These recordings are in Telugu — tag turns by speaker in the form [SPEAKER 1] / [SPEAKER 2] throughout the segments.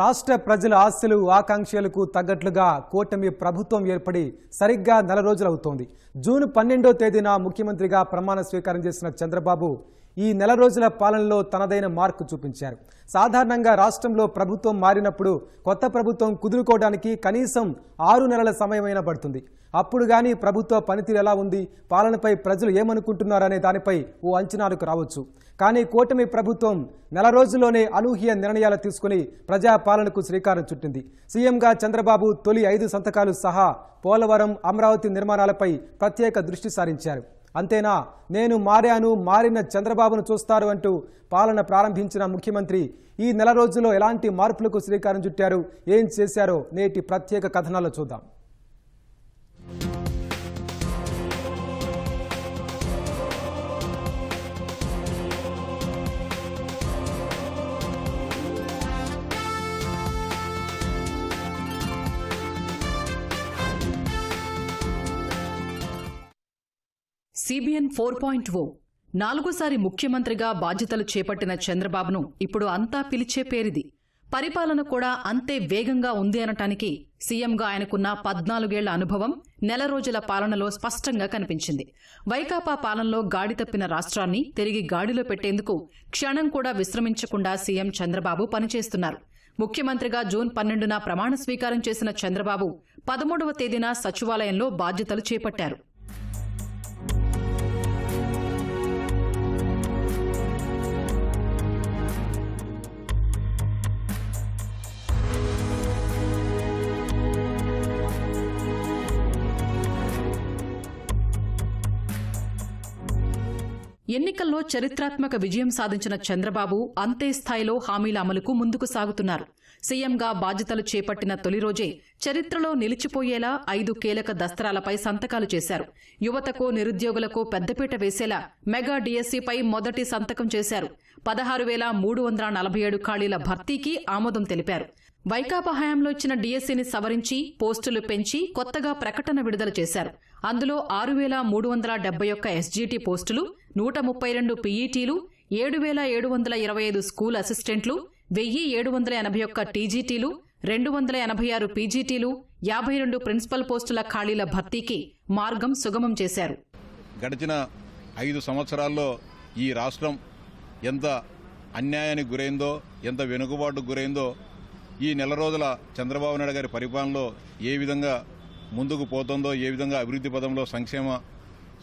[SPEAKER 1] రాష్ట్ర ప్రజల ఆశలు ఆకాంక్షలకు తగ్గట్లుగా కూటమి ప్రభుత్వం ఏర్పడి సరిగ్గా నెల రోజులవుతోంది. జూన్ పన్నెండో తేదీన ముఖ్యమంత్రిగా ప్రమాణ స్వీకారం చేసిన చంద్రబాబు ఈ నెల రోజుల పాలనలో తనదైన మార్కు చూపించారు. సాధారణంగా రాష్ట్రంలో ప్రభుత్వం మారినప్పుడు కొత్త ప్రభుత్వం కుదురుకోవడానికి కనీసం ఆరు నెలల సమయమైనా పడుతుంది. అప్పుడు కానీ ప్రభుత్వ పనితీరు ఎలా ఉంది పాలనపై ప్రజలు ఏమనుకుంటున్నారనే దానిపై ఓ అంచనాలకు రావచ్చు. కానీ కూటమి ప్రభుత్వం నెల రోజుల్లోనే అనూహ్య నిర్ణయాలు తీసుకుని ప్రజా పాలనకు శ్రీకారం చుట్టింది. సీఎంగా చంద్రబాబు తొలి ఐదు సంతకాలు సహా పోలవరం అమరావతి నిర్మాణాలపై ప్రత్యేక దృష్టి సారించారు. అంతేనా? నేను మారాను మారిన చంద్రబాబును చూస్తారు అంటూ పాలన ప్రారంభించిన ముఖ్యమంత్రి ఈ నెల రోజుల్లో ఎలాంటి మార్పులకు శ్రీకారం చుట్టారు? ఏం చేశారో? నేటి ప్రత్యేక కథనాల్లో చూద్దాం.
[SPEAKER 2] సిబిఎన్ ఫోర్ పాయింట్ ఓ నాలుగోసారి ముఖ్యమంత్రిగా బాధ్యతలు చేపట్టిన చంద్రబాబును ఇప్పుడు అంతా పిలిచే పేరిది. పరిపాలన కూడా అంతే వేగంగా ఉంది అనటానికి సీఎంగా ఆయనకున్న పద్నాలుగేళ్ళ అనుభవం నెల రోజుల పాలనలో స్పష్టంగా కనిపించింది. వైకాపా పాలనలో గాడి తప్పిన రాష్ట్రాన్ని తిరిగి గాడిలో పెట్టేందుకు క్షణం కూడా విశ్రమించకుండా సీఎం చంద్రబాబు పనిచేస్తున్నారు. ముఖ్యమంత్రిగా జూన్ పన్నెండున ప్రమాణ స్వీకారం చేసిన చంద్రబాబు పదమూడవ తేదీన సచివాలయంలో బాధ్యతలు చేపట్టారు. ఎన్నికల్లో చరిత్రాత్మక విజయం సాధించిన చంద్రబాబు అంతే స్థాయిలో హామీల అమలుకు ముందుకు సాగుతున్నారు. సీఎంగా బాధ్యతలు చేపట్టిన తొలి రోజే చరిత్రలో నిలిచిపోయేలా ఐదు కీలక దస్త్రాలపై సంతకాలు చేశారు. యువతకు నిరుద్యోగులకు పెద్దపీట వేసేలా మెగా డీఎస్సీపై మొదటి సంతకం చేశారు. పదహారు వేల మూడు వందల నలభై ఏడు ఖాళీల భర్తీకి ఆమోదం తెలిపారు. వైకాపా హయాంలో ఇచ్చిన డీఎస్సీని సవరించి పోస్టులు పెంచి కొత్తగా ప్రకటన విడుదల చేశారు. అందులో ఆరు వేల మూడు వందల డెబ్బై ఒక్క ఎస్జీటీ పోస్టులు నూట ముప్పై రెండు పీఈటీలు ఏడు వేల ఏడు వందల ఇరవై ఐదు స్కూల్ అసిస్టెంట్లు వెయ్యి ఏడు వందల ఎనభై ఒక్క టీజీటీలు రెండు వందల ఎనభై ఆరు పీజీటీలు యాభై రెండు ప్రిన్సిపల్ పోస్టుల ఖాళీల భర్తీకి మార్గం సుగమం చేశారు.
[SPEAKER 3] గడిచిన ఐదు సంవత్సరాల్లో ఈ రాష్ట్రం ఎంత అన్యాయానికి గురైందో ఎంత వెనుకబాటుకు గురైందో ఈ నెల రోజుల చంద్రబాబు నాయుడు గారి పరిపాలనలో ఏ విధంగా ముందుకు పోతుందో ఏ విధంగా అభివృద్ధి పదంలో సంక్షేమ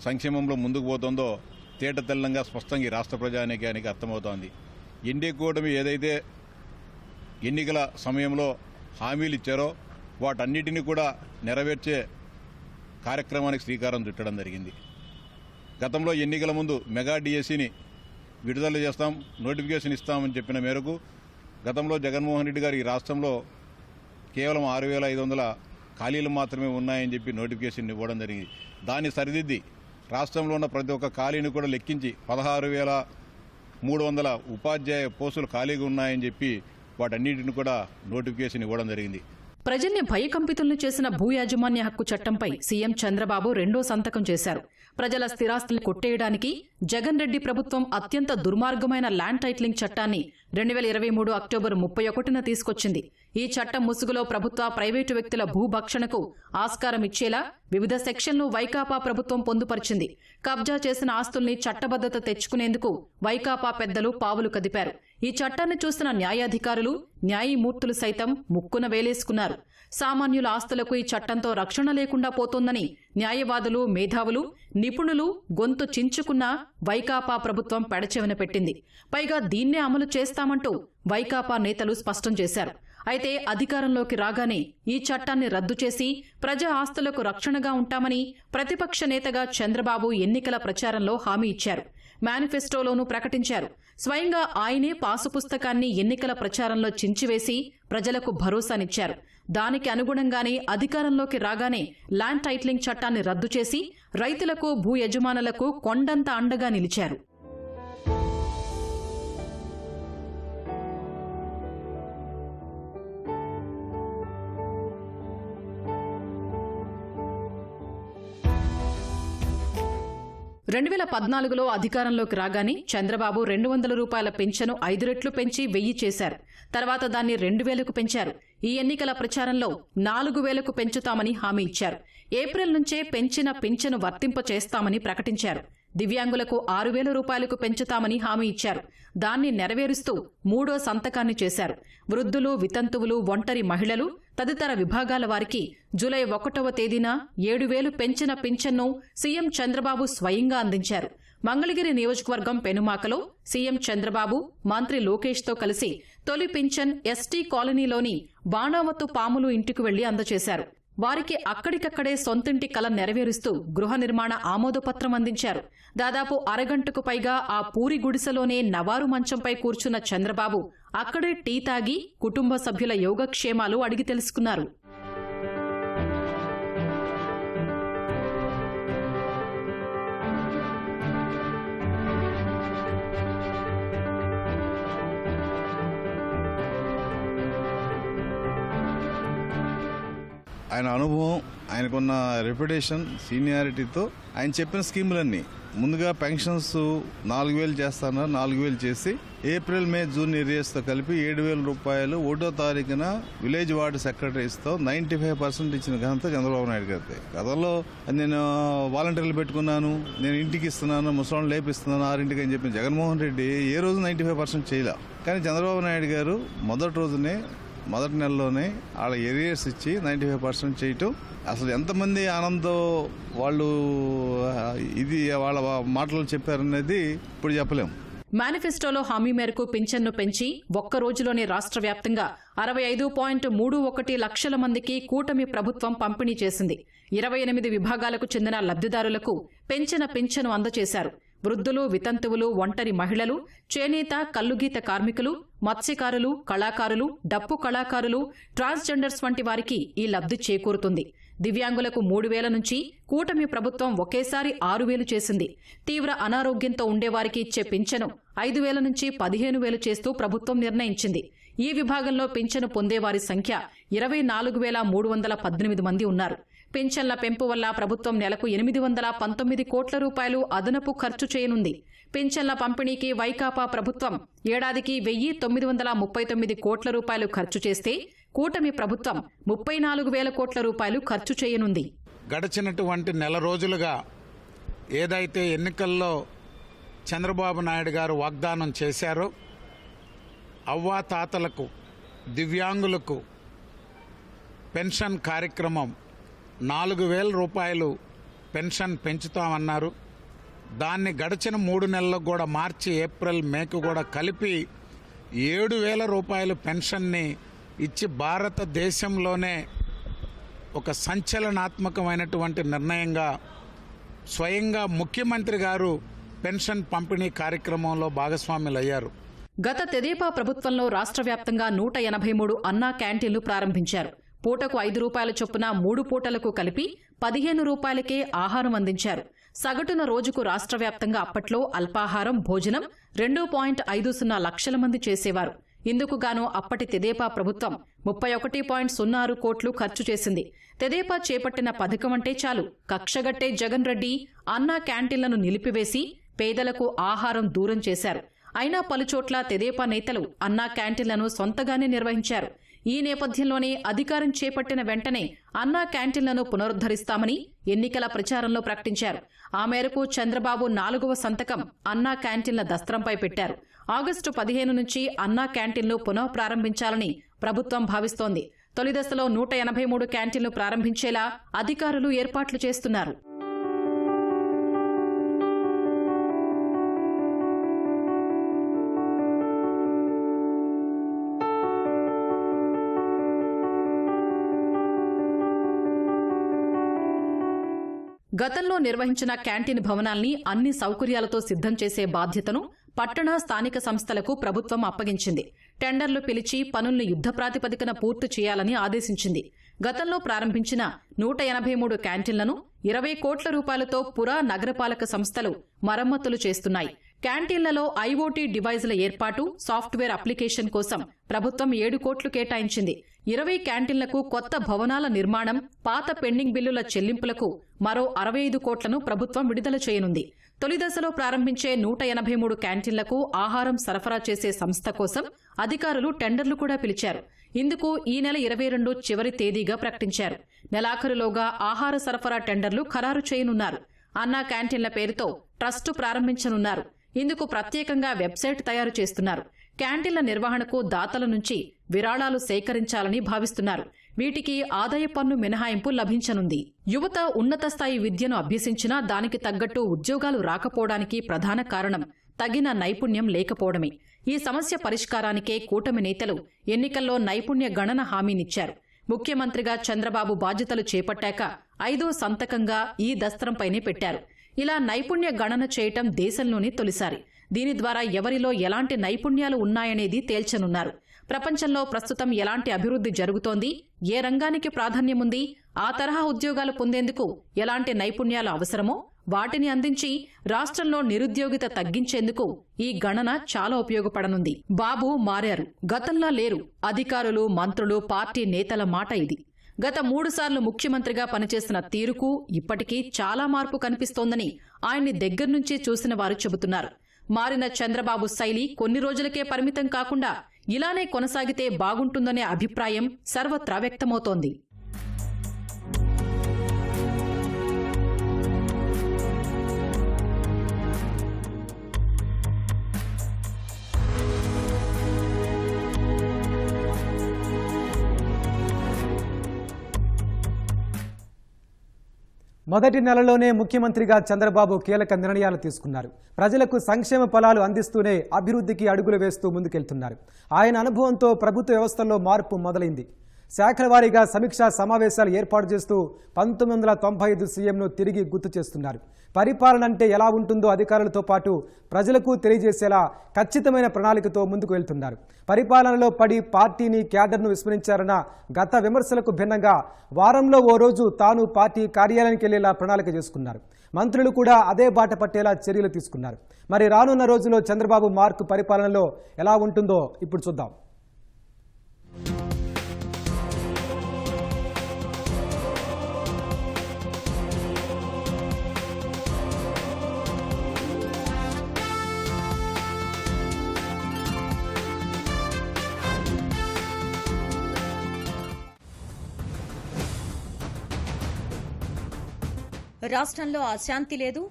[SPEAKER 3] సంక్షేమంలో ముందుకు పోతుందో తేట తెల్లంగా స్పష్టంగా ఈ రాష్ట్ర ప్రజానీకానికి అర్థమవుతోంది. ఎన్డీ కూటమి ఏదైతే ఎన్నికల సమయంలో హామీలు ఇచ్చారో వాటన్నిటిని కూడా నెరవేర్చే కార్యక్రమానికి శ్రీకారం చుట్టడం జరిగింది. గతంలో ఎన్నికల ముందు మెగా డిఎస్సిని విడుదల చేస్తాం నోటిఫికేషన్ ఇస్తామని చెప్పిన మేరకు గతంలో జగన్మోహన్ రెడ్డి గారు ఈ రాష్ట్రంలో కేవలం ఆరు వేల ఐదు వందల ఖాళీలు మాత్రమే ఉన్నాయని చెప్పి నోటిఫికేషన్ ఇవ్వడం జరిగింది. దాన్ని సరిదిద్ది రాష్ట్రంలో ఉన్న ప్రతి ఒక్క ఖాళీని కూడా లెక్కించి పదహారు వేల మూడు వందల ఉపాధ్యాయ పోస్టులు ఖాళీగా ఉన్నాయని చెప్పి వాటన్నిటిని కూడా నోటిఫికేషన్ ఇవ్వడం జరిగింది.
[SPEAKER 2] ప్రజల్ని భయకంపితులను చేసిన భూ యాజమాన్య హక్కు చట్టంపై సీఎం చంద్రబాబు రెండో సంతకం చేశారు. ప్రజల స్థిరాస్తుల్ని కొట్టేయడానికి జగన్ రెడ్డి ప్రభుత్వం అత్యంత దుర్మార్గమైన ల్యాండ్ టైట్లింగ్ చట్టాన్ని రెండు వేల ఇరవై మూడు అక్టోబర్ ముప్పై ఒకటిన తీసుకొచ్చింది. ఈ చట్టం ముసుగులో ప్రభుత్వ ప్రైవేటు వ్యక్తుల భూభక్షణకు ఆస్కారం ఇచ్చేలా వివిధ సెక్షన్లు వైకాపా ప్రభుత్వం పొందుపరిచింది. కబ్జా చేసిన ఆస్తుల్ని చట్టబద్దత తెచ్చుకునేందుకు వైకాపా పెద్దలు పావులు కదిపారు. ఈ చట్టాన్ని చూసిన న్యాయాధికారులు న్యాయమూర్తులు సైతం ముక్కున వేలేసుకున్నారు. సామాన్యుల ఆస్తులకు ఈ చట్టంతో రక్షణ లేకుండా పోతోందని న్యాయవాదులు మేధావులు నిపుణులు గొంతు చించుకున్నా వైకాపా ప్రభుత్వం పెడచెవిన పెట్టింది. పైగా దీన్నే అమలు చేస్తామంటూ వైకాపా నేతలు స్పష్టం చేశారు. అయితే అధికారంలోకి రాగానే ఈ చట్టాన్ని రద్దు చేసి ప్రజా ఆస్తులకు రక్షణగా ఉంటామని ప్రతిపక్ష నేతగా చంద్రబాబు ఎన్నికల ప్రచారంలో హామీ ఇచ్చారు. మేనిఫెస్టోలోనూ ప్రకటించారు. స్వయంగా ఆయనే పాసు పుస్తకాన్ని ఎన్నికల ప్రచారంలో చించివేసి ప్రజలకు భరోసానిచ్చారు. దానికి అనుగుణంగానే అధికారంలోకి రాగానే ల్యాండ్ టైట్లింగ్ చట్టాన్ని రద్దు చేసి రైతులకు భూ యజమానులకు కొండంత అండగా నిలిచారు. రెండు వేల పద్నాలుగులో అధికారంలోకి రాగానే చంద్రబాబు రెండు వందల రూపాయల పెన్షను ఐదు రెట్లు పెంచి వెయ్యి చేశారు. తర్వాత దాన్ని రెండు వేలకు పెంచారు. ఈ ఎన్నికల ప్రచారంలో నాలుగు వేలకు పెంచుతామని హామీ ఇచ్చారు. ఏప్రిల్ నుంచే పెంచిన పింఛను వర్తింప చేస్తామని ప్రకటించారు. దివ్యాంగులకు ఆరు వేల రూపాయలకు పెంచుతామని హామీ ఇచ్చారు. దాన్ని నెరవేరుస్తూ మూడో సంతకాన్ని చేశారు. వృద్ధులు వితంతువులు ఒంటరి మహిళలు తదితర విభాగాల వారికి జూలై ఒకటవ తేదీన ఏడు వేలు పెంచిన పింఛన్ను సీఎం చంద్రబాబు స్వయంగా అందించారు. మంగళగిరి నియోజకవర్గం పెనుమాకలో సీఎం చంద్రబాబు మంత్రి లోకేష్తో కలిసి తొలి పింఛన్ ఎస్టీ కాలనీలోని బాణావత్తు పాములు ఇంటికి వెళ్ళి అందజేశారు. వారికి అక్కడికక్కడే సొంతింటి కల నెరవేరుస్తూ గృహ నిర్మాణ ఆమోదపత్రం అందించారు. దాదాపు అరగంటకు పైగా ఆ పూరి గుడిసెలోనే నవారు మంచంపై కూర్చున్న చంద్రబాబు అక్కడే టీ తాగి కుటుంబ సభ్యుల యోగక్షేమాలు అడిగి తెలుసుకున్నారు.
[SPEAKER 4] ఆయన అనుభవం ఆయనకున్న రెప్యుటేషన్ సీనియారిటీతో ఆయన చెప్పిన స్కీములన్నీ ముందుగా పెన్షన్స్ నాలుగు వేలు చేస్తానన్నారు నాలుగు వేలు చేసి ఏప్రిల్ మే జూన్ ఏరియాస్తో కలిపి ఏడు వేల రూపాయలు ఒకటో తారీఖున విలేజ్ వార్డు సెక్రటరీస్తో నైంటీ ఫైవ్ పర్సెంట్ ఇచ్చిన ఘనత చంద్రబాబు నాయుడు గారిది. గతంలో నేను వాలంటీర్లు పెట్టుకున్నాను నేను ఇంటికి ఇస్తున్నాను ముసలాన్ని లేపిస్తున్నాను ఆరింటికి అని చెప్పిన జగన్మోహన్ రెడ్డి ఏ రోజు నైంటీ ఫైవ్ పర్సెంట్ చేయలే. కానీ చంద్రబాబు నాయుడు గారు మొదటి రోజునే మొదటి నెలలోనే వాళ్ళ ఏరియర్స్ ఇచ్చి నైంటీ ఫైవ్ పర్సెంట్ చేయటం అసలు ఎంతమంది ఆనందం వాళ్ళు ఇది వాళ్ళ మాటలు చెప్పారనేది ఇప్పుడు చెప్పలేము.
[SPEAKER 2] మేనిఫెస్టోలో హామీ మేరకు పింఛన్ను పెంచి ఒక్క రోజులోనే రాష్ట్ర వ్యాప్తంగా అరవై ఐదు పాయింట్ మూడు ఒకటి లక్షల మందికి కూటమి ప్రభుత్వం పంపిణీ చేసింది. ఇరవై ఎనిమిది విభాగాలకు చెందిన లబ్ధిదారులకు పెంచిన పింఛను అందజేశారు. వృద్ధులు వితంతువులు ఒంటరి మహిళలు చేనేత కల్లుగీత కార్మికులు మత్స్యకారులు కళాకారులు డప్పు కళాకారులు ట్రాన్స్జెండర్స్ వంటి వారికి ఈ లబ్ధి చేకూరుతుంది. దివ్యాంగులకు మూడు వేల నుంచి కూటమి ప్రభుత్వం ఒకేసారి ఆరు వేలు చేసింది. తీవ్ర అనారోగ్యంతో ఉండేవారికి ఇచ్చే పింఛను ఐదు వేల నుంచి పదిహేను వేలు చేస్తూ ప్రభుత్వం నిర్ణయించింది. ఈ విభాగంలో పింఛను పొందేవారి సంఖ్య ఇరవై నాలుగు వేల మూడు వందల పద్దెనిమిది మంది ఉన్నారు. పింఛన్ల పెంపు వల్ల ప్రభుత్వం నెలకు ఎనిమిది వందల పంతొమ్మిది కోట్ల రూపాయలు అదనపు ఖర్చు చేయనుంది. పింఛన్ల పంపిణీకి వైకాపా ప్రభుత్వం ఏడాదికి వెయ్యి తొమ్మిది వందల ముప్పై తొమ్మిది కోట్ల రూపాయలు ఖర్చు చేస్తే కూటమి ప్రభుత్వం ముప్పై నాలుగు వేల కోట్ల రూపాయలు ఖర్చు చేయనుంది.
[SPEAKER 5] గడిచినటువంటి నెల రోజులుగా ఏదైతే ఎన్నికల్లో చంద్రబాబు నాయుడు గారు వాగ్దానం చేశారో అవ్వాతాతలకు దివ్యాంగులకు పెన్షన్ కార్యక్రమం నాలుగు వేల రూపాయలు పెన్షన్ పెంచుతామన్నారు. దాన్ని గడిచిన మూడు నెలలకు కూడా మార్చి ఏప్రిల్ మేకు కూడా కలిపి ఏడు వేల రూపాయలు పెన్షన్ని ఇచ్చి భారతదేశంలోనే ఒక సంచలనాత్మకమైనటువంటి నిర్ణయంగా స్వయంగా ముఖ్యమంత్రి గారు పెన్షన్ పంపిణీ కార్యక్రమంలో భాగస్వాములయ్యారు.
[SPEAKER 2] గత తెదేపా ప్రభుత్వంలో రాష్ట్ర వ్యాప్తంగా నూట ఎనభై మూడు అన్నా క్యాంటీన్లు ప్రారంభించారు. పూటకు ఐదు రూపాయల చొప్పున మూడు పూటలకు కలిపి పదిహేను రూపాయలకే ఆహారం అందించారు. సగటున రోజుకు రాష్ట్ర వ్యాప్తంగా అప్పట్లో అల్పాహారం భోజనం రెండు పాయింట్ ఐదు సున్నా లక్షల మంది చేసేవారు. ఇందుకు గాను అప్పటి తెదేపా ప్రభుత్వం ముప్పై ఒకటి పాయింట్ సున్నా ఆరు కోట్లు ఖర్చు చేసింది. తెదేపా చేపట్టిన పథకం అంటే చాలు. కక్షగట్టే జగన్ రెడ్డి అన్నా క్యాంటీన్లను నిలిపివేసి పేదలకు ఆహారం దూరం చేశారు. అయినా పలుచోట్ల తెదేపా నేతలు అన్నా క్యాంటీన్లను సొంతగానే నిర్వహించారు. ఈ నేపథ్యంలోనే అధికారం చేపట్టిన వెంటనే అన్నా క్యాంటీన్లను పునరుద్ధరిస్తామని ఎన్నికల ప్రచారంలో ప్రకటించారు. ఆ మేరకు చంద్రబాబు నాలుగవ సంతకం అన్నా క్యాంటీన్ల దస్త్రంపై పెట్టారు. ఆగస్టు పదిహేను నుంచి అన్నా క్యాంటీన్లు పునః ప్రారంభించాలని ప్రభుత్వం భావిస్తోంది. తొలి దశలో నూట ఎనభై మూడు క్యాంటీన్లు ప్రారంభించేలా అధికారులు ఏర్పాట్లు చేస్తున్నారు. గతంలో నిర్వహించిన క్యాంటీన్ భవనాల్ని అన్ని సౌకర్యాలతో సిద్ధం చేసే బాధ్యతను పట్టణ స్థానిక సంస్థలకు ప్రభుత్వం అప్పగించింది. టెండర్లు పిలిచి పనుల్ని యుద్ధ ప్రాతిపదికన పూర్తి చేయాలని ఆదేశించింది. గతంలో ప్రారంభించిన నూట ఎనభై మూడు క్యాంటీన్లను ఇరవై కోట్ల రూపాయలతో పురా నగరపాలక సంస్థలు మరమ్మతులు చేస్తున్నాయి. క్యాంటీన్లలో ఐఓటీ డివైజ్ల ఏర్పాటు సాఫ్ట్వేర్ అప్లికేషన్ కోసం ప్రభుత్వం ఏడు కోట్లు కేటాయించింది. ఇరవై క్యాంటీన్లకు కొత్త భవనాల నిర్మాణం పాత పెండింగ్ బిల్లుల చెల్లింపులకు మరో అరవై ఐదు కోట్లను ప్రభుత్వం విడుదల చేయనుంది. తొలి దశలో ప్రారంభించే నూట ఎనభై మూడు క్యాంటీన్లకు ఆహారం సరఫరా చేసే సంస్థ కోసం అధికారులు టెండర్లు కూడా పిలిచారు. ఇందుకు ఈ నెల ఇరవై రెండు చివరి తేదీగా ప్రకటించారు. నెలాఖరులోగా ఆహార సరఫరా టెండర్లు ఖరారు చేయనున్నారు. అన్నా క్యాంటీన్ల పేరుతో ట్రస్టు ప్రారంభించనున్నారు. ఇందుకు ప్రత్యేకంగా వెబ్సైట్ తయారు చేస్తున్నారు. క్యాంటీన్ల నిర్వహణకు దాతల నుంచి విరాళాలు సేకరించాలని భావిస్తున్నారు. వీటికి ఆదాయ పన్ను మినహాయింపు లభించనుంది. యువత ఉన్నత స్థాయి విద్యను అభ్యసించినా దానికి తగ్గట్టు ఉద్యోగాలు రాకపోవడానికి ప్రధాన కారణం తగిన నైపుణ్యం లేకపోవడమే. ఈ సమస్య పరిష్కారానికే కూటమి నేతలు ఎన్నికల్లో నైపుణ్య గణన హామీనిచ్చారు. ముఖ్యమంత్రిగా చంద్రబాబు బాధ్యతలు చేపట్టాక ఐదో సంతకంగా ఈ దస్త్రంపైనే పెట్టారు. ఇలా నైపుణ్య గణన చేయటం దేశంలోనే తొలిసారి. దీని ద్వారా ఎవరిలో ఎలాంటి నైపుణ్యాలు ఉన్నాయనేది తేల్చనున్నారు. ప్రపంచంలో ప్రస్తుతం ఎలాంటి అభివృద్ధి జరుగుతోంది? ఏ రంగానికి ప్రాధాన్యముంది? ఆ తరహా ఉద్యోగాలు పొందేందుకు ఎలాంటి నైపుణ్యాలు అవసరమో వాటిని అందించి రాష్ట్రంలో నిరుద్యోగిత తగ్గించేందుకు ఈ గణన చాలా ఉపయోగపడనుంది. బాబు మారారు. గతంలా లేరు. అధికారులు మంత్రులు పార్టీ నేతల మాట ఇది. గత మూడుసార్లు ముఖ్యమంత్రిగా పనిచేసిన తీరుకు ఇప్పటికీ చాలా మార్పు కనిపిస్తోందని ఆయన్ని దగ్గర్నుంచి చూసిన వారు చెబుతున్నారు. మారిన చంద్రబాబు శైలి కొన్ని రోజులకే పరిమితం కాకుండా ఇలానే కొనసాగితే బాగుంటుందనే అభిప్రాయం సర్వత్రా వ్యక్తమవుతోంది.
[SPEAKER 1] మొదటి నెలలోనే ముఖ్యమంత్రిగా చంద్రబాబు కీలక నిర్ణయాలు తీసుకున్నారు. ప్రజలకు సంక్షేమ ఫలాలు అందిస్తూనే అభివృద్ధికి అడుగులు వేస్తూ ముందుకెళ్తున్నారు. ఆయన అనుభవంతో ప్రభుత్వ వ్యవస్థల్లో మార్పు మొదలైంది. శాఖల వారీగా సమీక్షా సమావేశాలు ఏర్పాటు చేస్తూ పంతొమ్మిది వందల తొంభై ఐదు సీఎంను తిరిగి గుర్తు చేస్తున్నారు. పరిపాలన అంటే ఎలా ఉంటుందో అధికారులతో పాటు ప్రజలకు తెలియజేసేలా ఖచ్చితమైన ప్రణాళికతో ముందుకు వెళ్తున్నారు. పరిపాలనలో పడి పార్టీని క్యాడర్ను విస్మరించారన్న గత విమర్శలకు భిన్నంగా వారంలో ఓ రోజు తాను పార్టీ కార్యాలయానికి వెళ్ళేలా ప్రణాళిక చేసుకున్నారు. మంత్రులు కూడా అదే బాట పట్టేలా చర్యలు తీసుకున్నారు. మరి రానున్న రోజుల్లో చంద్రబాబు మార్కు పరిపాలనలో ఎలా ఉంటుందో ఇప్పుడు చూద్దాం.
[SPEAKER 6] రాష్ట్రంలో అశాంతి లేదు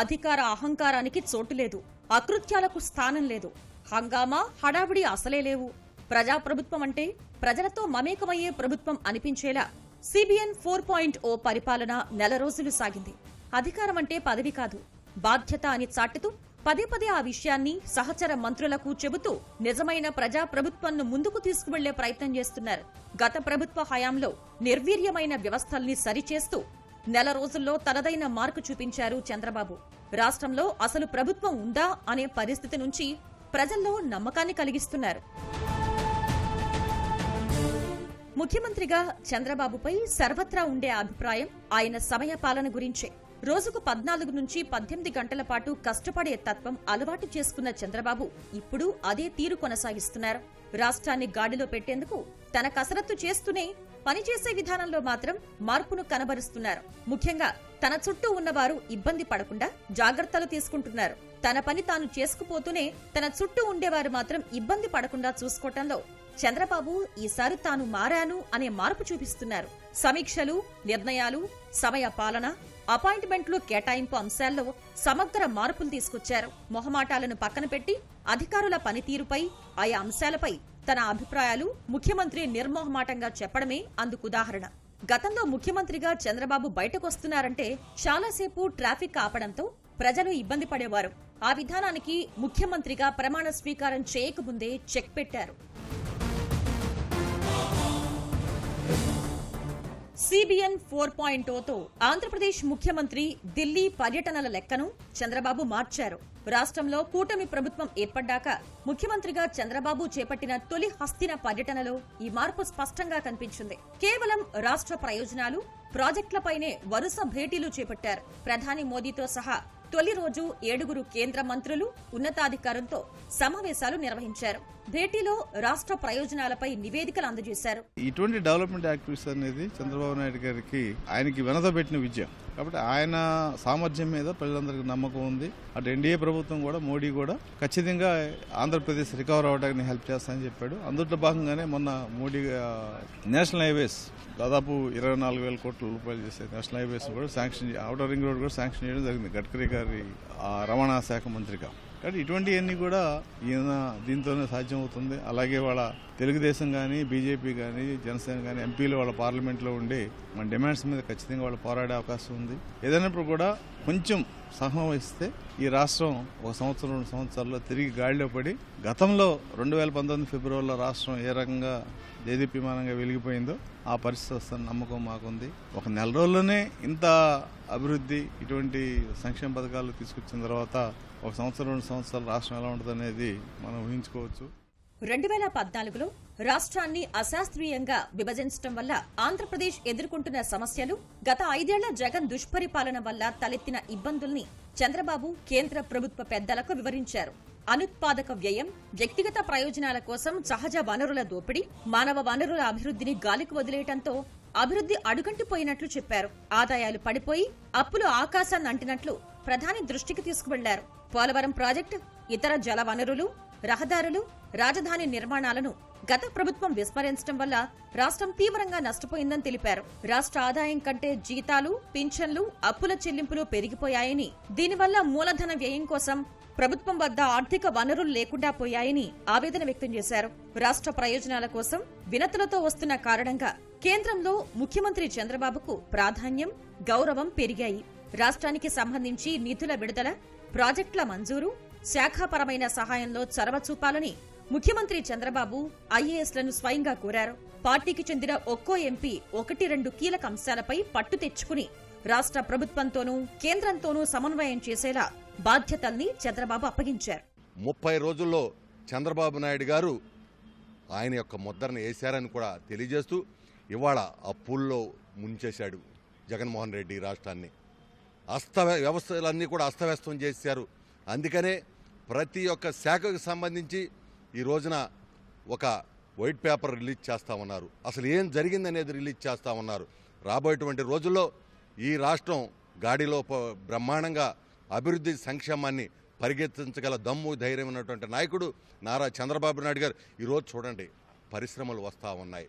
[SPEAKER 6] అధికార అహంకారానికి చోటు లేదు అకృత్యాలకు స్థానం లేదు. హంగామా హడావిడి అసలే లేవు. ప్రజాప్రభుత్వం అంటే ప్రజలతో మమేకమయ్యే ప్రభుత్వం అనిపించేలా సిబిఎన్ ఫోర్ పాయింట్ ఓ పరిపాలన నెల రోజులు సాగింది. అధికారం అంటే పదవి కాదు. బాధ్యత అని చాటుతూ పదే పదే ఆ విషయాన్ని సహచర మంత్రులకు చెబుతూ నిజమైన ప్రజా ముందుకు తీసుకువెళ్ళే ప్రయత్నం చేస్తున్నారు. గత ప్రభుత్వ హయాంలో నిర్వీర్యమైన వ్యవస్థల్ని సరిచేస్తూ నెల రోజుల్లో తనదైన మార్కు చూపించారు చంద్రబాబు. రాష్ట్రంలో అసలు ప్రభుత్వం ఉందా అనే పరిస్థితి నుంచి ప్రజల్లో నమ్మకాన్ని కలిగిస్తున్నారు. ముఖ్యమంత్రిగా చంద్రబాబుపై సర్వత్రా ఉండే అభిప్రాయం ఆయన సమయ పాలన గురించే. రోజుకు పద్నాలుగు నుంచి పద్దెనిమిది గంటల పాటు కష్టపడే తత్వం అలవాటు చేసుకున్న చంద్రబాబు ఇప్పుడు అదే తీరు కొనసాగిస్తున్నారు. రాష్ట్రాన్ని గాడిలో పెట్టేందుకు తన కసరత్తు చేస్తూనే పనిచేసే విధానంలో మాత్రం మార్పును కనబరుస్తున్నారు. ముఖ్యంగా తన చుట్టూ ఉన్నవారు ఇబ్బంది పడకుండా జాగ్రత్తలు తీసుకుంటున్నారు. తన పని తాను చేసుకుపోతూనే తన చుట్టూ ఉండేవారు మాత్రం ఇబ్బంది పడకుండా చూసుకోవటంలో చంద్రబాబు ఈసారి తాను మారాను అనే మార్పు చూపిస్తున్నారు. సమీక్షలు నిర్ణయాలు సమయ పాలన అపాయింట్మెంట్లు కేటాయింపు అంశాల్లో సమగ్ర మార్పులు తీసుకొచ్చారు. మొహమాటాలను పక్కన పెట్టి అధికారుల పనితీరుపై ఆయా అంశాలపై తన అభిప్రాయాలు ముఖ్యమంత్రి నిర్మోహమాటంగా చెప్పడమే అందుకు ఉదాహరణ. గతంలో ముఖ్యమంత్రిగా చంద్రబాబు బయటకొస్తున్నారంటే చాలాసేపు ట్రాఫిక్ ఆపడంతో ప్రజలు ఇబ్బంది పడేవారు. ఆ విధానానికి ముఖ్యమంత్రిగా ప్రమాణ స్వీకారం చేయకముందే చెక్ పెట్టారు. సిబిఎన్ ఫోర్ పాయింట్ ఓతో ఆంధ్రప్రదేశ్ ముఖ్యమంత్రి ఢిల్లీ పర్యటనల లెక్కను చంద్రబాబు మార్చారు. రాష్ట్రంలో కూటమి ప్రభుత్వం ఏర్పడ్డాక ముఖ్యమంత్రిగా చంద్రబాబు చేపట్టిన తొలి హస్తిన పర్యటనలో ఈ మార్పు స్పష్టంగా కనిపించింది. కేవలం రాష్ట్ర ప్రయోజనాలు ప్రాజెక్టులపైనే వరుస భేటీలు చేపట్టారు. ప్రధాని మోదీతో సహా తొలి రోజు ఏడుగురు కేంద్ర మంత్రులు ఉన్నతాధికారులతో సమావేశాలు నిర్వహించారు. భేటీలో రాష్ట్ర ప్రయోజనాలపై నివేదికలు అందజేశారు.
[SPEAKER 4] ఇటువంటి డెవలప్మెంట్ యాక్టివిటీస్ అనేది చంద్రబాబు నాయుడు గారికి ఆయనకి వెనత పెట్టిన విజయం. కాబట్టి ఆయన సామర్థ్యం మీద ప్రజలందరికీ నమ్మకం ఉంది. అటు ఎన్డీఏ ప్రభుత్వం కూడా మోడీ కూడా ఖచ్చితంగా ఆంధ్రప్రదేశ్ రికవర్ అవడానికి హెల్ప్ చేస్తానని చెప్పాడు. అందులో భాగంగానే మొన్న మోడీ నేషనల్ హైవేస్ దాదాపు ఇరవై నాలుగు వేల కోట్ల రూపాయలు చేసే నేషనల్ హైవేస్ కూడా శాంక్షన్ చే- అవుటర్ రింగ్ రోడ్ కూడా శాంక్షన్ చేయడం జరిగింది. గడ్కరీ గారి రవాణా శాఖ మంత్రిగా. కాబట్టి ఇటువంటివన్నీ కూడా ఈయన దీంతోనే సాధ్యం అవుతుంది అలాగే వాళ్ళ తెలుగుదేశం కానీ బీజేపీ కానీ జనసేన కానీ ఎంపీలు వాళ్ళ పార్లమెంట్లో ఉండి మన డిమాండ్స్ మీద ఖచ్చితంగా వాళ్ళు పోరాడే అవకాశం ఉంది. ఏదైనప్పుడు కూడా కొంచెం సహనం వహిస్తే ఈ రాష్ట్రం ఒక సంవత్సరం రెండు సంవత్సరాల్లో తిరిగి గాడిలో పడి గతంలో రెండు వేల పంతొమ్మిది ఫిబ్రవరిలో రాష్ట్రం ఏ రకంగా దేదీప్యమానంగా వెలిగిపోయిందో ఆ పరిస్థితి వస్తున్న నమ్మకం మాకుంది. ఒక నెల రోజుల్లోనే ఇంత అభివృద్ధి ఇటువంటి సంక్షేమ పథకాలు తీసుకొచ్చిన తర్వాత ఒక సంవత్సరం రెండు సంవత్సరాలు రాష్ట్రం ఎలా ఉంటుంది అనేది మనం ఊహించుకోవచ్చు.
[SPEAKER 6] రెండు వేల పద్నాలుగులో రాష్ట్రాన్ని అశాస్త్రీయంగా విభజించడం వల్ల ఆంధ్రప్రదేశ్ ఎదుర్కొంటున్న సమస్యలు గత ఐదేళ్ళ జగన్ దుష్పరిపాలన వల్ల తలెత్తిన ఇబ్బందుల్ని చంద్రబాబు కేంద్ర ప్రభుత్వ పెద్దలకు వివరించారు. అనుత్పాదక వ్యయం వ్యక్తిగత ప్రయోజనాల కోసం సహజ వనరుల దోపిడీ మానవ వనరుల అభివృద్ధిని గాలికి వదిలేయటంతో అభివృద్ధి అడుగంటిపోయినట్లు చెప్పారు. ఆదాయాలు పడిపోయి అప్పులు ఆకాశాన్ని అంటినట్లు ప్రధాని దృష్టికి తీసుకువెళ్ళారు. పోలవరం ప్రాజెక్టు ఇతర జల వనరులు రహదారులు రాజధాని నిర్మాణాలను గత ప్రభుత్వం విస్మరించడం వల్ల రాష్ట్రం తీవ్రంగా నష్టపోయిందని తెలిపారు. రాష్ట్ర ఆదాయం కంటే జీతాలు పింఛన్లు అప్పుల చెల్లింపులు పెరిగిపోయాయని దీనివల్ల మూలధన వ్యయం కోసం ప్రభుత్వం వద్ద ఆర్థిక వనరులు లేకుండా పోయాయని ఆవేదన వ్యక్తం చేశారు. రాష్ట్ర ప్రయోజనాల కోసం వినతులతో వస్తున్న కారణంగా కేంద్రంలో ముఖ్యమంత్రి చంద్రబాబుకు ప్రాధాన్యం గౌరవం పెరిగాయి. రాష్ట్రానికి సంబంధించి నిధుల విడుదల ప్రాజెక్టుల మంజూరు శాఖాపరమైన సహాయంలో చొరవ చూపాలని ముఖ్యమంత్రి చంద్రబాబు ఐఏఎస్లను స్వయంగా కోరారు. పార్టీకి చెందిన ఒక్కో ఎంపీ ఒకటి రెండు కీలక అంశాలపై పట్టు తెచ్చుకుని రాష్ట్ర ప్రభుత్వంతోనూ కేంద్రంతోనూ సమన్వయం చేసేలా బాధ్యతల్ని చంద్రబాబు అప్పగించారు.
[SPEAKER 7] ముప్పై రోజుల్లో చంద్రబాబు నాయుడు గారు ఆయన యొక్క ముద్రను వేశారని కూడా తెలియజేస్తూ ఇవాళ అప్పుల్లో ముంచేశాడు జగన్మోహన్ రెడ్డి రాష్ట్రాన్ని. అస్త వ్యవస్థలన్నీ కూడా అస్తవ్యస్తం చేశారు. అందుకనే ప్రతి ఒక్క శాఖకు సంబంధించి ఈ రోజున ఒక వైట్ పేపర్ రిలీజ్ చేస్తూ ఉన్నారు. అసలు ఏం జరిగిందనేది రిలీజ్ చేస్తూ ఉన్నారు. రాబోయేటువంటి రోజుల్లో ఈ రాష్ట్రం గాడిలో ప- బ్రహ్మాండంగా అభివృద్ధి సంక్షేమాన్ని పరిగెత్తించగల దమ్ము ధైర్యం ఉన్నటువంటి నాయకుడు నారా చంద్రబాబు నాయుడు గారు. ఈరోజు చూడండి పరిశ్రమలు వస్తూ ఉన్నాయి.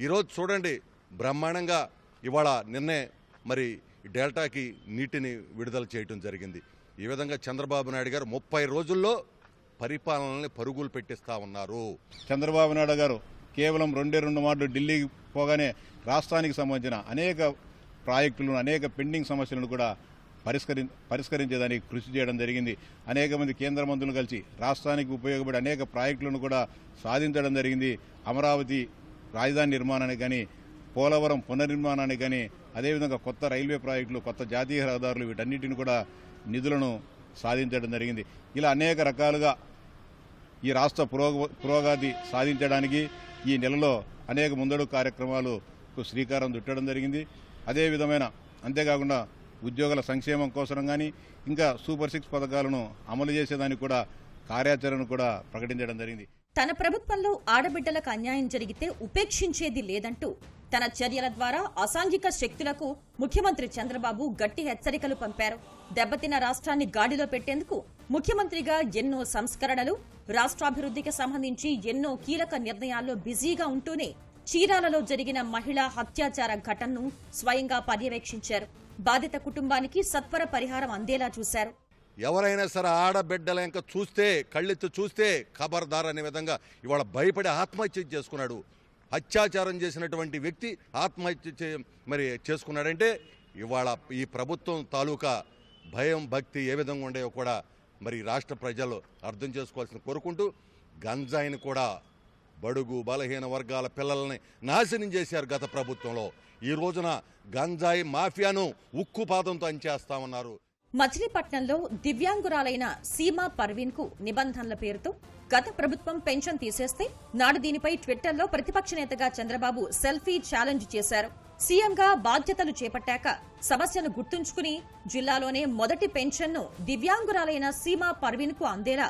[SPEAKER 7] ఈరోజు చూడండి బ్రహ్మాండంగా ఇవాళ నిన్నే మరి డెల్టాకి నీటిని విడుదల చేయటం జరిగింది. ఈ విధంగా చంద్రబాబు నాయుడు గారు ముప్పై రోజుల్లో పరిపాలనని పరుగులు పెట్టిస్తా ఉన్నారు.
[SPEAKER 3] చంద్రబాబు నాయుడు గారు కేవలం రెండే రెండు మాటలు ఢిల్లీకి పోగానే రాష్ట్రానికి సంబంధించిన అనేక ప్రాజెక్టులను అనేక పెండింగ్ సమస్యలను కూడా పరిష్కరి పరిష్కరించేదానికి కృషి చేయడం జరిగింది. అనేక మంది కేంద్ర మంత్రులు కలిసి రాష్ట్రానికి ఉపయోగపడే అనేక ప్రాజెక్టులను కూడా సాధించడం జరిగింది. అమరావతి రాజధాని నిర్మాణానికి కానీ పోలవరం పునర్నిర్మాణానికి కానీ అదేవిధంగా కొత్త రైల్వే ప్రాజెక్టులు కొత్త జాతీయ రహదారులు వీటన్నిటిని కూడా నిధులను సాధించడం జరిగింది. ఇలా అనేక రకాలుగా ఈ రాష్ట్ర పురోగ పురోగతి సాధించడానికి ఈ నెలలో అనేక ముందడుగు కార్యక్రమాలకు శ్రీకారం చుట్టడం జరిగింది. అదే విధమైన అంతేకాకుండా ఉద్యోగుల సంక్షేమం కోసం కానీ ఇంకా సూపర్ సిక్స్ పథకాలను అమలు చేసేదానికి కూడా కార్యాచరణ కూడా ప్రకటించడం జరిగింది.
[SPEAKER 6] తన ప్రభుత్వంలో ఆడబిడ్డలకు అన్యాయం జరిగితే ఉపేక్షించేది లేదంటూ తన చర్యల ద్వారా అసాంఘిక శక్తులకు ముఖ్యమంత్రి చంద్రబాబు గట్టి హెచ్చరికలు పంపారు. దెబ్బతిన్న రాష్ట్రాన్ని గాడిలో పెట్టేందుకు ముఖ్యమంత్రిగా ఎన్నో సంస్కరణలు రాష్ట్రాభివృద్ధికి సంబంధించి ఎన్నో కీలక నిర్ణయాల్లో బిజీగా ఉంటూనే చీరాలలో జరిగిన మహిళా అత్యాచార ఘటనను స్వయంగా పర్యవేక్షించారు. బాధిత కుటుంబానికి సత్వర పరిహారం అందేలా చూశారు.
[SPEAKER 7] ఎవరైనా సరే ఆడబిడ్డల ఇంకా చూస్తే కళ్ళెత్తి చూస్తే ఖబర్దార్ అనే విధంగా ఇవాళ భయపడి ఆత్మహత్య చేసుకున్నాడు. అత్యాచారం చేసినటువంటి వ్యక్తి ఆత్మహత్య మరి చేసుకున్నాడంటే ఇవాళ ఈ ప్రభుత్వం తాలూకా భయం భక్తి ఏ విధంగా ఉండేవో కూడా మరి రాష్ట్ర ప్రజలు అర్థం చేసుకోవాల్సిన కోరుకుంటూ గంజాయిని కూడా బడుగు బలహీన వర్గాల పిల్లల్ని నాశనం చేశారు గత ప్రభుత్వంలో. ఈ రోజున గంజాయి మాఫియాను ఉక్కు పాదంతో అంచేస్తామన్నారు
[SPEAKER 6] మచిలీపట్నంలో దివ్యాంగురాలైన సీమా పర్వీన్కు నిబంధనల పేరుతో గత ప్రభుత్వం పెన్షన్ తీసేస్తే నాడు దీనిపై ట్విట్టర్లో ప్రతిపక్ష నేతగా చంద్రబాబు సెల్ఫీ ఛాలెంజ్ చేశారు. సీఎంగా బాధ్యతలు చేపట్టాక సమస్యను గుర్తుంచుకుని జిల్లాలోనే మొదటి పెన్షన్ను దివ్యాంగురాలైన సీమా పర్వీన్కు అందేలా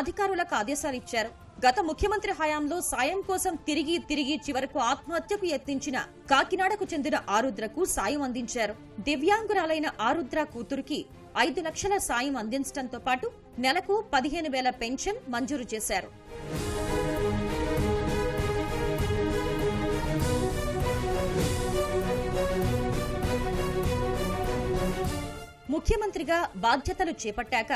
[SPEAKER 6] అధికారులకు ఆదేశాలిచ్చారు గత ముఖ్యమంత్రి హయాంలో సాయం కోసం తిరిగి తిరిగి చివరకు ఆత్మహత్యకు యత్నించిన కాకినాడకు చెందిన ఆరుద్రకు సాయం అందించారు. దివ్యాంగురాలైన ఆరుద్ర కూతురికి ఐదు లక్షల సాయం అందించడంతో పాటు నెలకు పదిహేను వేల పెన్షన్ మంజూరు చేశారు. ముఖ్యమంత్రిగా బాధ్యతలు చేపట్టాక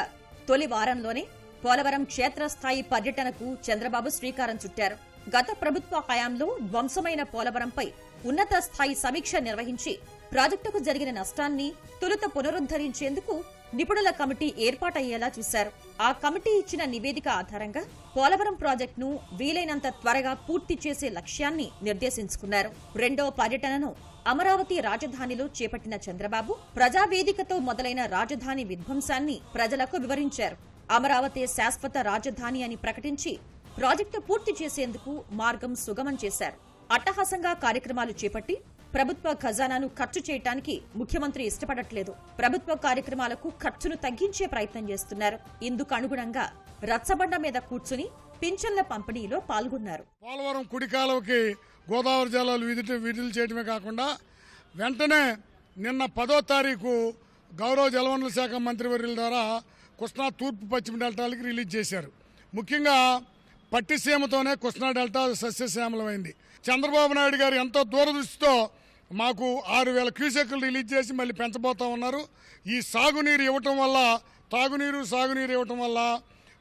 [SPEAKER 6] తొలి వారంలోనే పోలవరం క్షేత్రస్థాయి పర్యటనకు చంద్రబాబు శ్రీకారం చుట్టారు. గత ప్రభుత్వ హయాంలో ధ్వంసమైన పోలవరంపై ఉన్నత స్థాయి సమీక్ష నిర్వహించి ప్రాజెక్టుకు జరిగిన నష్టాన్ని తొలుత పునరుద్ధరించేందుకు నిపుణుల కమిటీ ఏర్పాటయ్యేలా చూశారు. ఆ కమిటీ ఇచ్చిన నివేదిక ఆధారంగా పోలవరం ప్రాజెక్టును వీలైనంత త్వరగా పూర్తి చేసే లక్ష్యాన్ని నిర్దేశించుకున్నారు. రెండో పర్యటనను అమరావతి రాజధానిలో చేపట్టిన చంద్రబాబు ప్రజావేదికతో మొదలైన రాజధాని విధ్వంసాన్ని ప్రజలకు వివరించారు. అమరావతి శాశ్వత రాజధాని అని ప్రకటించి ప్రాజెక్టు పూర్తి చేసేందుకు మార్గం సుగమం చేశారు. అట్టహాసంగా కార్యక్రమాలు చేపట్టి ప్రభుత్వ ఖజానాను ఖర్చు చేయటానికి ముఖ్యమంత్రి ఇష్టపడట్లేదు. ప్రభుత్వ కార్యక్రమాలకు ఖర్చును తగ్గించే ప్రయత్నం చేస్తున్నారు. ఇందుకు అనుగుణంగా రచ్చబండ మీద కూర్చుని పింఛన్ల పంపిణీలో పాల్గొన్నారు.
[SPEAKER 8] పోలవరం కుడికాలవకి గోదావరి జలాలు విధులు విడుదల చేయడమే కాకుండా వెంటనే నిన్న పదో తారీఖు గౌరవ జలవనరుల శాఖ మంత్రివర్యుల ద్వారా కృష్ణా తూర్పు పశ్చిమ డెల్టాలకి రిలీజ్ చేశారు. ముఖ్యంగా పట్టిసీమతోనే కృష్ణా డెల్టా సస్యశ్యామలమైంది. చంద్రబాబు నాయుడు గారు ఎంతో దూరదృష్టితో మాకు ఆరు వేల క్యూసెక్లు రిలీజ్ చేసి మళ్ళీ పెంచబోతా ఉన్నారు. ఈ సాగునీరు ఇవ్వటం వల్ల తాగునీరు సాగునీరు ఇవ్వటం వల్ల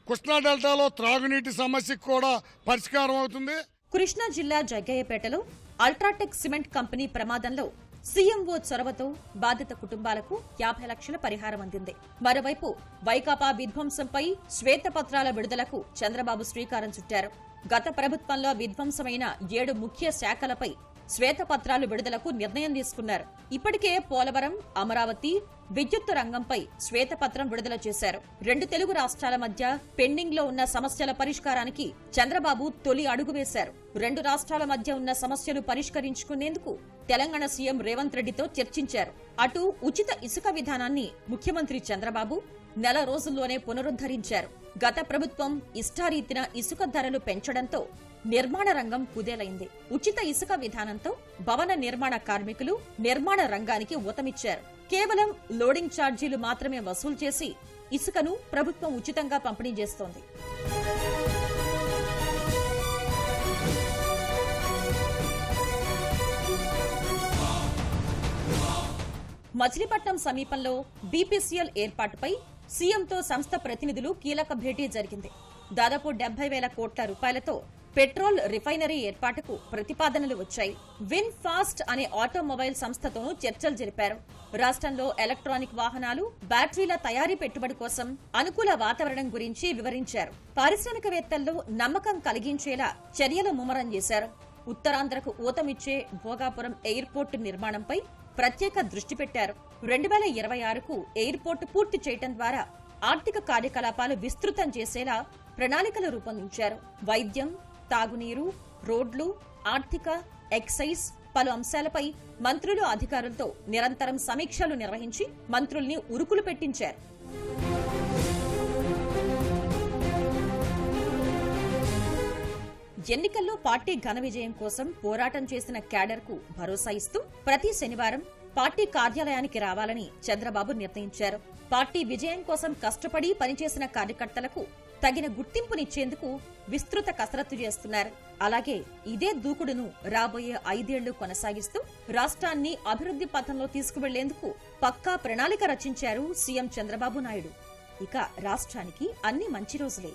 [SPEAKER 8] కృష్ణా డెల్టాలో త్రాగునీటి సమస్యకు కూడా పరిష్కారం అవుతుంది.
[SPEAKER 6] కృష్ణా జిల్లా జగ్గయ్యపేటలో అల్ట్రాటెక్ సిమెంట్ కంపెనీ ప్రమాదంలో సీఎంఓ చొరవతో బాధిత కుటుంబాలకు యాభై లక్షల పరిహారం అందింది. మరోవైపు వైకాపా విధ్వంసంపై శ్వేతపత్రాల విడుదలకు చంద్రబాబు శ్రీకారం చుట్టారు. గత ప్రభుత్వంలో విధ్వంసమైన ఏడు ముఖ్య శాఖలపై శ్వేతపత్రాలు విడుదలకు నిర్ణయం తీసుకున్నారు. ఇప్పటికే పోలవరం అమరావతి విద్యుత్తు రంగంపై శ్వేతపత్రం విడుదల చేశారు. రెండు తెలుగు రాష్ట్రాల మధ్య పెండింగ్లో ఉన్న సమస్యల పరిష్కారానికి చంద్రబాబు తొలి అడుగు వేశారు. రెండు రాష్ట్రాల మధ్య ఉన్న సమస్యలు పరిష్కరించుకునేందుకు తెలంగాణ సీఎం రేవంత్ రెడ్డితో చర్చించారు. అటు ఉచిత ఇసుక విధానాన్ని ముఖ్యమంత్రి చంద్రబాబు నెల రోజుల్లోనే పునరుద్ధరించారు. గత ప్రభుత్వం ఇష్టారీతిన ఇసుక ధరలు పెంచడంతో నిర్మాణ రంగం కుదేలైంది. ఉచిత ఇసుక విధానంతో భవన నిర్మాణ కార్మికులు నిర్మాణ రంగానికి ఊతమిచ్చారు. కేవలం లోడింగ్ ఛార్జీలు మాత్రమే వసూలు చేసి ఇసుకను ప్రభుత్వం ఉచితంగా పంపిణీ చేస్తోంది. మచిలీపట్నం సమీపంలో బీపీసీఎల్ ఏర్పాటుపై సీఎంతో సంస్థ ప్రతినిధులు కీలక భేటీ జరిగింది. దాదాపు డెబ్బై వేల కోట్ల రూపాయలతో పెట్రోల్ రిఫైనరీ ఏర్పాటుకు ప్రతిపాదనలు వచ్చాయి. విన్ ఫాస్ట్ అనే ఆటోమొబైల్ సంస్థతోనూ చర్చలు జరిపారు. రాష్ట్రంలో ఎలక్ట్రానిక్ వాహనాలు బ్యాటరీల తయారీ పెట్టుబడి కోసం అనుకూల వాతావరణం గురించి వివరించారు. పారిశ్రామికవేత్తల్లో నమ్మకం కలిగించేలా చర్యలు ముమ్మరం చేశారు. ఉత్తరాంధ్రకు ఊతమిచ్చే భోగాపురం ఎయిర్పోర్టు నిర్మాణంపై ప్రత్యేక దృష్టి పెట్టారు. రెండు వేల ఇరవై ఆరుకు ఎయిర్పోర్టు పూర్తి చేయటం ద్వారా ఆర్థిక కార్యకలాపాలు విస్తృతం చేసేలా ప్రణాళికలు రూపొందించారు. వైద్యం తాగునీరు రోడ్లు ఆర్థిక ఎక్సైజ్ పలు అంశాలపై మంత్రులు అధికారులతో నిరంతరం సమీక్షలు నిర్వహించి మంత్రుల్ని ఉరుకులు పెట్టించారు. ఎన్నికల్లో పార్టీ ఘన విజయం కోసం పోరాటం చేసిన క్యాడర్కు భరోసా ఇస్తూ ప్రతి శనివారం పార్టీ కార్యాలయానికి రావాలని చంద్రబాబు నిర్ణయించారు. పార్టీ విజయం కోసం కష్టపడి పనిచేసిన కార్యకర్తలకు తగిన గుర్తింపునిచ్చేందుకు విస్తృత కసరత్తు చేస్తున్నారు. అలాగే ఇదే దూకుడును రాబోయే ఐదేళ్ళు కొనసాగిస్తూ రాష్ట్రాన్ని అభివృద్ధి పథంలో తీసుకువెళ్ళేందుకు పక్కా ప్రణాళిక రచించారు సీఎం చంద్రబాబు నాయుడు. ఇక రాష్ట్రానికి అన్ని మంచి రోజులే.